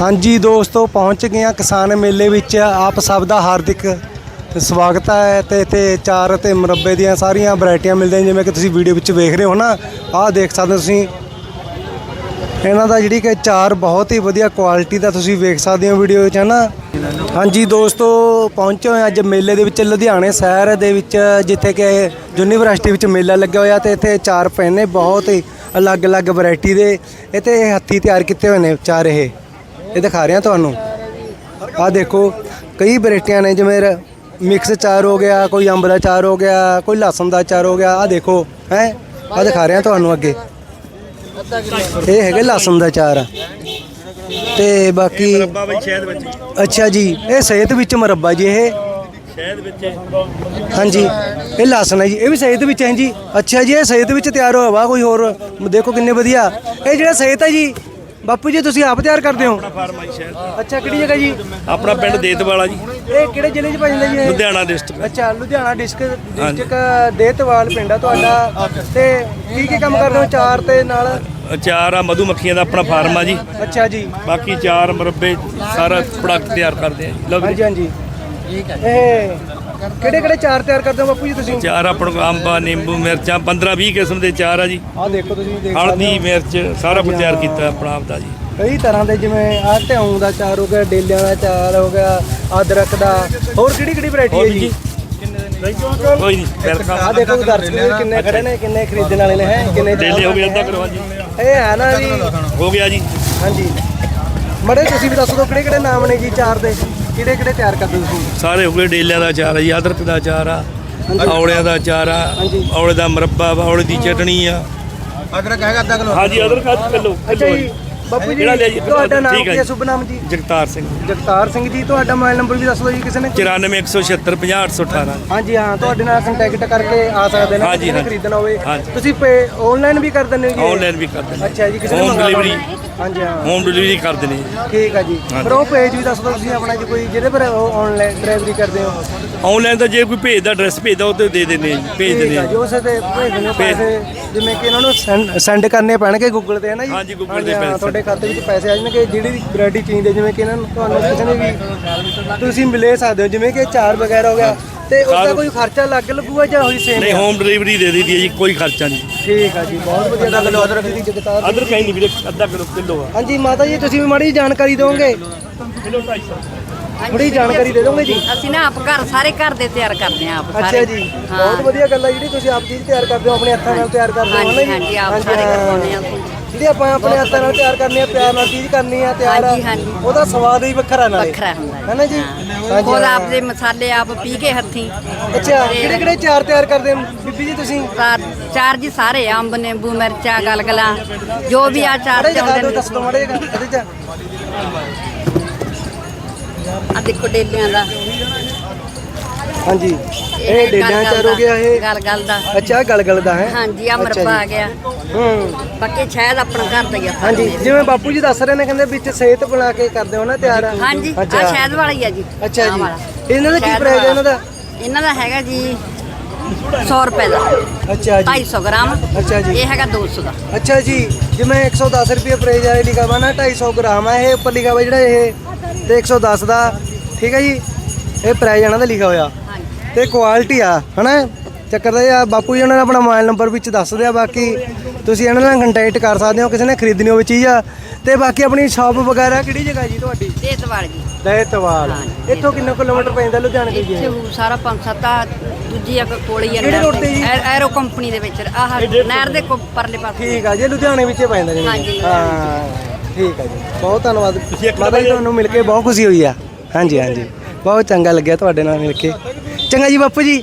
ਹਾਂਜੀ ਦੋਸਤੋ, ਪਹੁੰਚ ਗਏ ਹਾਂ ਕਿਸਾਨ ਮੇਲੇ ਵਿੱਚ। ਆਪ ਸਭ ਦਾ ਹਾਰਦਿਕ ਸਵਾਗਤ ਹੈ ਤੇ ਇੱਥੇ ਚਾਰ ਤੇ ਮੁਰੱਬੇ ਦੀਆਂ ਸਾਰੀਆਂ ਵੈਰਾਈਟੀਆਂ ਮਿਲਦੀਆਂ ਜਿਵੇਂ ਕਿ ਤੁਸੀਂ ਵੀਡੀਓ ਵਿੱਚ ਵੇਖ ਰਹੇ ਹੋ ਨਾ, ਆਹ ਦੇਖ ਸਕਦੇ ਹੋ ਤੁਸੀਂ। ਇਹਨਾਂ ਦਾ ਜਿਹੜੀ ਕਿ ਚਾਰ ਬਹੁਤ ਹੀ ਵਧੀਆ ਕੁਆਲਿਟੀ ਦਾ ਤੁਸੀਂ ਵੇਖ ਸਕਦੇ ਹੋ ਵੀਡੀਓ ਵਿੱਚ ਹੈ ਨਾ ਹਾਂਜੀ ਦੋਸਤੋ, ਪਹੁੰਚੇ ਹੋਏ ਅੱਜ ਮੇਲੇ ਦੇ ਵਿੱਚ ਲੁਧਿਆਣੇ ਸ਼ਹਿਰ ਦੇ ਵਿੱਚ, ਜਿੱਥੇ ਕਿ ਯੂਨੀਵਰਸਿਟੀ ਵਿੱਚ ਮੇਲਾ ਲੱਗਿਆ ਹੋਇਆ ਤੇ ਇੱਥੇ ਚਾਰ ਪਏ ਬਹੁਤ ਹੀ ਅਲੱਗ-ਅਲੱਗ ਵੈਰਾਈਟੀ ਦੇ, ਇੱਥੇ ਤੇ ਹੱਥੀ ਤਿਆਰ ਕੀਤੇ ਹੋਏ ਨੇ ਚਾਰ ਇਹ। ਇਹ ਦਿਖਾ ਰਿਹਾ ਤੁਹਾਨੂੰ। ਆਹ ਦੇਖੋ ਕਈ ਵੈਰਾਈਟੀਆਂ ਨੇ ਜਿਵੇਂ ਮਿਕਸ ਚਾਰ ਹੋ ਗਿਆ ਕੋਈ ਅੰਬ ਦਾ ਚਾਰ ਹੋ ਗਿਆ ਕੋਈ ਲਸਣ ਦਾ ਚਾਰ ਹੋ ਗਿਆ ਆਹ ਦੇਖੋ ਹੈ? ਆਹ ਦਿਖਾ ਰਿਹਾ ਤੁਹਾਨੂੰ ਅੱਗੇ। ਇਹ ਹੈਗੇ ਲਸਣ ਦਾ ਚਾਰ ਤੇ ਬਾਕੀ ਮਰੱਬਾ ਬਈ ਸ਼ਹਿਦ ਵਿੱਚ। ਅੱਛਾ ਜੀ ਇਹ ਸਿਹਤ ਵਿੱਚ ਮੁਰੱਬਾ ਜੀ ਇਹ। ਸ਼ਹਿਦ ਵਿੱਚ। ਹਾਂਜੀ ਇਹ ਲਸਣ ਹੈ ਜੀ ਇਹ ਵੀ ਸਿਹਤ ਵਿੱਚ ਹੈ ਜੀ। ਅੱਛਾ ਜੀ ਇਹ ਸਿਹਤ ਵਿੱਚ ਤਿਆਰ ਹੋਇਆ ਵਾ ਕੋਈ ਹੋਰ ਦੇਖੋ ਕਿੰਨੇ ਵਧੀਆ। ਇਹ ਜਿਹੜਾ ਸਿਹਤ ਹੈ ਜੀ ਬਾਪੂ ਜੀ ਤੁਸੀਂ ਆਪ ਤਿਆਰ ਕਰਦੇ ਹੋ? ਫਾਰਮ ਆਈ ਅੱਛਾ ਕਿਹੜੀ ਜਗ੍ਹਾ ਜੀ? ਆਪਣਾ ਪਿੰਡ ਦੇਤਵਾਲਾ ਜੀ। ਇਹ ਕਿਹੜੇ ਜ਼ਿਲ੍ਹੇ 'ਚ ਪੈ ਜਾਂਦਾ ਜੀ ਇਹ? ਲੁਧਿਆਣਾ ਡਿਸਟ੍ਰਿਕਟ ਅੱਛਾ ਲੁਧਿਆਣਾ ਡਿਸਟ੍ਰਿਕਟ ਡਿਸਟ੍ਰਿਕਟ ਦੇਤਵਾਲ ਪਿੰਡ ਆ ਤੁਹਾਡਾ। ਤੇ ਕੀ ਕੀ ਕੰਮ ਕਰਦੇ ਹੋ? ਚਾਰ ਤੇ ਨਾਲ? ਚਾਰ ਆ ਮਧੂ ਮੱਖੀਆਂ ਦਾ ਆਪਣਾ ਫਾਰਮ ਆ ਜੀ। ਅੱਛਾ ਜੀ। ਬਾਕੀ ਚਾਰ ਮੁਰੱਬੇ ਸਾਰਾ ਪ੍ਰੋਡਕਟ ਤਿਆਰ ਕਰਦੇ ਆ ਜੀ। ਲਓ ਹਾਂਜੀ ਵੀਰੇ। ਹਾਂਜੀ ਠੀਕ ਹੈ ਇਹ ਕਿਹੜੇ ਕਿਹੜੇ ਚਾਰ ਤਿਆਰ ਕਰਦੇ ਹੋ ਬਾਪੂ ਜੀ ਤੁਸੀਂ? ਚਾਰ ਆਪਣਾ ਅੰਬਾ ਨਿੰਬੂ ਮਿਰਚਾਂ 15 20 ਕਿਸਮ ਦੇ ਚਾਰ ਆ ਜੀ। ਆਹ ਦੇਖੋ ਤੁਸੀਂ ਦੇਖ ਸਕਦੇ ਹਲਦੀ ਹੋ। ਮਿਰਚ ਸਾਰਾ ਕੁਝ ਤਿਆਰ ਕੀਤਾ ਆਪਣਾ ਆਪ ਦਾ ਜੀ। ਕਈ ਤਰ੍ਹਾਂ ਦੇ ਜਿਵੇਂ ਆਹ ਢਿਉਂ ਦਾ ਚਾਰ ਹੋ ਗਿਆ ਡੇਲਿਆਂ ਦਾ ਚਾਰ ਹੋ ਗਿਆ ਅਦਰਕ ਦਾ। ਹੋਰ ਕਿਹੜੀ ਕਿਹੜੀ ਵੈਰਾਈਟੀ ਹੈ ਹੋਰ ਜੀ? ਜੀ। ਕੋਈ ਨਹੀਂ ਆਹ ਵੈਲਕਮ ਦੇਖੋ ਦਰਸ਼ਕ ਵੀ ਕਿੰਨੇ ਖੜੇ ਨੇ ਕਿੰਨੇ ਖਰੀਦਣ ਵਾਲੇ ਨੇ ਹੈ? ਕਿੰਨੇ ਡੇਲੇ ਹੋ ਗਏ ਅੱਧਾ ਕਰੋ ਜੀ। ਇਹ ਹੈ ਨਾ ਜੀ ਹੋ ਗਿਆ ਜੀ। ਹਾਂਜੀ। ਮੜੇ ਤੁਸੀਂ ਵੀ ਦੱਸ ਦਿਓ ਕਿਹੜੇ ਕਿਹੜੇ ਨਾਮ ਨੇ ਜੀ ਚਾਰ ਦੇ? ਕਿਹੜੇ ਕਿਹੜੇ ਤਿਆਰ ਕਰਦੇ ਤੁਸੀਂ? ਸਾਰੇ ਹੋ ਗਏ ਡੇਲਿਆਂ ਦਾ ਚਾਰ ਆ ਜੀ ਅਦਰਕ ਦਾ ਚਾਰ ਆ ਔਲਿਆਂ ਦਾ ਚਾਰ ਆ। ਔਲੇ ਦਾ ਮੁਰੱਬਾ ਵਾ ਔਲੇ ਦੀ ਚਟਣੀ ਆ। ਅਦਰਕ ਹੈਗਾ ਅੱਧਾ ਕਿਲੋ? ਹਾਂਜੀ ਅਦਰਕ ਅੱਧ ਕਿਲੋ ਅੱਛਾ ਜੀ। ਬਾਪੂ ਜੀ ਕਿਹੜਾ ਲਿਆ ਜੀ? ਤੁਹਾਡਾ ਨਾਮ ਠੀਕ ਕੀ ਹੈ ਜੀ। ਸ਼ੁਭ ਨਾਮ ਜੀ ਜਗਤਾਰ ਸਿੰਘ ਜਗਤਾਰ ਸਿੰਘ ਜੀ ਤੁਹਾਡਾ ਮੋਬਾਈਲ ਨੰਬਰ ਵੀ ਦੱਸ ਦਿਓ ਜੀ ਕਿਸੇ ਨੇ 94176 50818 ਹਾਂਜੀ ਹਾਂ ਤੁਹਾਡੇ ਨਾਲ ਕੰਟੈਕਟ ਕਰਕੇ ਆ ਸਕਦੇ ਨੇ ਹਾਂਜੀ, ਕਿਸੇ ਨੇ ਹਾਂਜੀ। ਖਰੀਦਣਾ ਹੋਵੇ ਹਾਂਜੀ। ਤੁਸੀਂ ਆਨਲਾਈਨ ਵੀ ਕਰ ਦਿੰਦੇ ਹੋ ਜੀ ਆਨਲਾਈਨ ਵੀ ਕਰਦੇ ਨੇ ਅੱਛਾ ਜੀ ਕਿਸੇ ਨੇ Home delivery। ਹਾਂਜੀ ਹਾਂ ਹੋਮ ਡਿਲੀਵਰੀ ਕਰਦੇ ਨੇ ਠੀਕ ਆ ਜੀ ਹਾਂਜੀ। ਪਰ ਉਹ ਪੇਜ ਵੀ ਦੱਸ ਦਿਓ ਤੁਸੀਂ ਆਪਣਾ ਜੀ ਕੋਈ ਜਿਹਦੇ ਪਰ ਆਨਲਾਈਨ ਡਿਲੀਵਰੀ ਕਰਦੇ ਹੋ ਆਨਲਾਈਨ ਤਾਂ ਜੇ ਕੋਈ ਭੇਜਦਾ ਐਡਰੈਸ ਭੇਜਦਾ ਉਹ ਤੇ ਦੇ ਦਿੰਦੇ ਆ ਜੀ ਭੇਜ ਦਿੰਦੇ ਆ ਜੀ ਉਸੇ ਤੇ ਭੇਜ ਦਿੰਦੇ ਹੋ ਭੇਜ- ਪੈਸੇ ਜਿਵੇਂ ਕਿ ਇਹਨਾਂ ਨੂੰ ਸੈਂਡ ਕਰਨੇ ਪੈਣਗੇ ਗੂਗਲ ਤੇ ਹੈ ਨਾ ਜੀ? ਹਾਂਜੀ, Google ਤੇ ਹਾਂ, ਪੈਸੇ। ਤੁਹਾਡੇ ਖਾਤੇ ਵਿੱਚ ਪੈਸੇ ਆ ਜਾਣਗੇ ਜਿਹੜੀ ਵੈਰਾਈਟੀ ਚਾਹੀਦੀ ਹੈ, ਜਿਵੇਂ ਕਿ ਇਹਨਾਂ ਨੂੰ ਤੁਹਾਨੂੰ ਕਿਸੇ ਨੇ ਵੀ ਤੁਸੀਂ ਮਿਲੇ ਸਕਦੇ ਹੋ ਜਿਵੇਂ ਕਿ ਚਾਰ ਵਗੈਰਾ ਹੋ ਗਿਆ ਤੇ ਉਹਦਾ ਕੋਈ ਖਰਚਾ ਲੱਗ ਲੱਗੂਗਾ ਜਾਂ ਹੋਈ ਸੇਮ ਨਹੀਂ ਹੋਮ ਡਿਲੀਵਰੀ ਦੇ ਦਿੱਤੀ ਹੈ ਜੀ ਕੋਈ ਖਰਚਾ ਨਹੀਂ। ਠੀਕ ਆ ਜੀ ਬਹੁਤ ਵਧੀਆ ਗੱਲ ਹੈ ਅਦਰਕ ਦੀ ਜਗਤਾਰ ਅਦਰ ਕਹੀਂ ਨਹੀਂ ਵੀਰੇ ਅੱਧਾ ਕਿਲੋ ਕਿਲੋ ਆ। ਹਾਂਜੀ ਮਾਤਾ ਜੀ ਤੁਸੀਂ ਵੀ ਮਾੜੀ ਜਿਹੀ ਜਾਣਕਾਰੀ ਦਿਓਗੇ? ਕਿਲੋ 250 ਥੋੜੀ ਜਾਣਕਾਰੀ ਦੇ ਦੋਗੇ ਜੀ? ਅਸੀਂ ਨਾ ਆਪ ਘਰ ਸਾਰੇ ਘਰ ਦੇ ਤਿਆਰ ਕਰਦੇ ਆ ਆਪ ਅੱਛਾ ਸਾਰੇ। ਜੀ। ਹਾਂ। ਬਹੁਤ ਵਧੀਆ ਗੱਲ ਹੈ ਜਿਹੜੀ ਤੁਸੀਂ ਆਪ ਚੀਜ਼ ਤਿਆਰ ਕਰਦੇ ਹੋ ਆਪਣੇ ਹੱਥਾਂ ਨਾਲ ਤਿਆਰ ਕਰਦੇ ਹੋ ਹਾਂਜੀ, ਨਾ ਹਾਂਜੀ, ਆਪ ਹਾਂਜੀ, ਸਾਰੇ ਹਾਂ। ਕਰਵਾਉਂਦੇ ਹਾਂ ਅਸੀਂ। ਜਿਹੜੀ ਆਪਾਂ ਆਪਣੇ ਹੱਥਾਂ ਨਾਲ ਤਿਆਰ ਕਰਨੀ ਆ ਪਿਆਰ ਨਾਲ ਚੀਜ਼ ਕਰਨੀ ਆ ਤਿਆਰ ਹਾਂਜੀ, ਹਾਂਜੀ। ਉਹਦਾ ਸਵਾਦ ਹੀ ਵੱਖਰਾ ਨਾਲੇ। ਵੱਖਰਾ ਹੁੰਦਾ ਹੈ ਨਾ ਜੀ? ਹਾਂ। ਖੁਦ ਆਪ ਦੇ ਮਸਾਲੇ ਆਪ ਪੀ ਕੇ ਹੱਥੀਂ। ਅੱਛਾ ਕਿਹੜੇ ਕਿਹੜੇ ਚਾਰ ਤਿਆਰ ਕਰਦੇ ਹੋ ਬੀਬੀ ਜੀ ਤੁਸੀਂ? ਚਾਰ ਚਾਰ ਜੀ ਸਾਰੇ ਅੰਬ ਨਿੰਬੂ ਮਿਰਚਾਂ ਗਲਗਲਾਂ। ਜੋ ਵੀ ਆ ਚਾਰ ਮਾੜੇ ਜਿਹਾ ਚਾਹੁੰਦੇ ਦਿਓ ਨੇ। ਦੱਸ ਦਿਓ ਮਾੜੇ ਜਿਹਾ ਇਹਦੇ ਚ। ਆ ਦੇਖੋ ਡੇਲਿਆਂ ਦਾ। ਹਾਂਜੀ। ਇਹ ਡੇਲਿਆਂ ਚਾਰ ਹੋ ਗਿਆ ਇਹ? ਗਲ ਗਲ ਦਾ। ਅੱਛਾ ਗਲਗਲ ਦਾ ਹੈ? ਹਾਂਜੀ ਆ ਮਰਬਾ ਆ। ਗਿਆ। ਹੂੰ। ਬਾਕੀ ਸ਼ਾਇਦ ਆਪਣਾ ਘਰ ਦਾ ਹੀ ਆ ਹਾਂਜੀ ਜਿਵੇਂ ਬਾਪੂ ਜੀ ਦੱਸ ਰਹੇ ਨੇ ਕਹਿੰਦੇ ਵਿੱਚ ਸਿਹਤ ਬਣਾ ਕੇ ਕਰਦੇ ਹੋ ਨਾ ਤਿਆਰ। ਹਾਂਜੀ ਆ ਸ਼ਾਇਦ ਵਾਲਾ ਹੀ ਆ ਜੀ। ਅੱਛਾ ਜੀ। ਇਹਨਾਂ ਦਾ ਕੀ ਪ੍ਰਾਈਸ ਹੈ ਇਹਨਾਂ ਦਾ। ਇਹਨਾਂ ਦਾ ਹੈਗਾ ਜੀ 100 ਰੁਪਏ ਦਾ। ਅੱਛਾ ਜੀ। 250 ਗ੍ਰਾਮ। ਅੱਛਾ ਜੀ। ਇਹ ਹੈਗਾ 200 ਦਾ। ਅੱਛਾ ਜੀ। ਜਿਵੇਂ 110 ਰੁਪਏ ਪ੍ਰਾਈਸ ਹੈ ਲਿਖਾ ਵਾ ਨਾ 250 ਗ੍ਰਾਮ ਹੈ ਇਹ ਉੱਪਰ ਲਿਖਾ ਵਾ ਜਿਹੜਾ ਇਹ ਤੇ 110 ਦਾ। ਠੀਕ ਹੈ ਜੀ? ਇਹ ਪ੍ਰਾਈਸ ਇਹਨਾਂ ਦਾ ਲਿਖਾ ਹੋਇਆ। ਹਾਂਜੀ। ਤੇ ਕੁਆਲਿਟੀ ਆ ਹਨਾ? ਚੱਕਰ ਦਾ ਇਹ ਆ ਬਾਪੂ ਜੀ ਉਹਨਾਂ ਨੇ ਆਪਣਾ ਮੋਬਾਈਲ ਨੰਬਰ ਵਿੱਚ ਦੱਸ ਦਿਆ ਬਾਕੀ ਤੁਸੀਂ ਇਹਨਾਂ ਨਾਲ ਕੰਟੈਕਟ ਕਰ ਸਕਦੇ ਹੋ ਕਿਸੇ ਨੇ ਖਰੀਦਣੀ ਹੋਵੇ ਚੀਜ਼ ਆ। ਤੇ ਬਾਕੀ ਆਪਣੀ ਸ਼ਾਪ ਵਗੈਰਾ ਕਿਹੜੀ ਜਗ੍ਹਾ ਜੀ ਤੁਹਾਡੀ? ਦੇਤਵਾਲ ਜੀ। ਦਹਿਤਵਾਲ। ਹਾਂਜੀ। ਇੱਥੋਂ ਕਿੰਨੇ ਕਿਲੋਮੀਟਰ ਪੈਂਦਾ ਲੁਧਿਆਣੇ ਤੋਂ ਜੀ ਇੱਥੇ ਉਹ ਸਾਰਾ ਪੰਜ ਸੱਤ ਆ ਦੂਜੀ ਇੱਕ ਕੋਲ ਆ ਕਿਹੜੇ ਨਹਿਰ road ਤੇ ਜੀ? ਐ- ਐਰੋ ਕੰਪਨੀ ਦੇ ਵਿੱਚ ਆਹ ਨਹਿਰ ਦੇ ਕੋ- ਪਰਲੇ ਪਾਸੇ। ਠੀਕ ਆ ਜੀ ਲੁਧਿਆਣੇ ਵਿੱਚ ਹੀ ਪੈਂਦਾ ਜੀ। ਹਾਂਜੀ। ਹਾਂ ਠੀਕ ਆ ਜੀ। ਬਹੁਤ ਧੰਨਵਾਦ। ਮਾਤਾ ਜੀ ਤੁਹਾਨੂੰ ਮਿਲ ਕੇ ਬਹੁਤ ਖੁਸ਼ੀ ਹੋਈ ਆ। ਹਾਂਜੀ ਹਾਂਜੀ। ਬਹੁਤ ਚੰਗਾ ਲੱਗਿਆ ਤੁਹਾਡੇ ਨਾਲ ਮਿਲ ਕੇ। ਚੰਗਾ ਜੀ ਬਾਪੂ ਜੀ।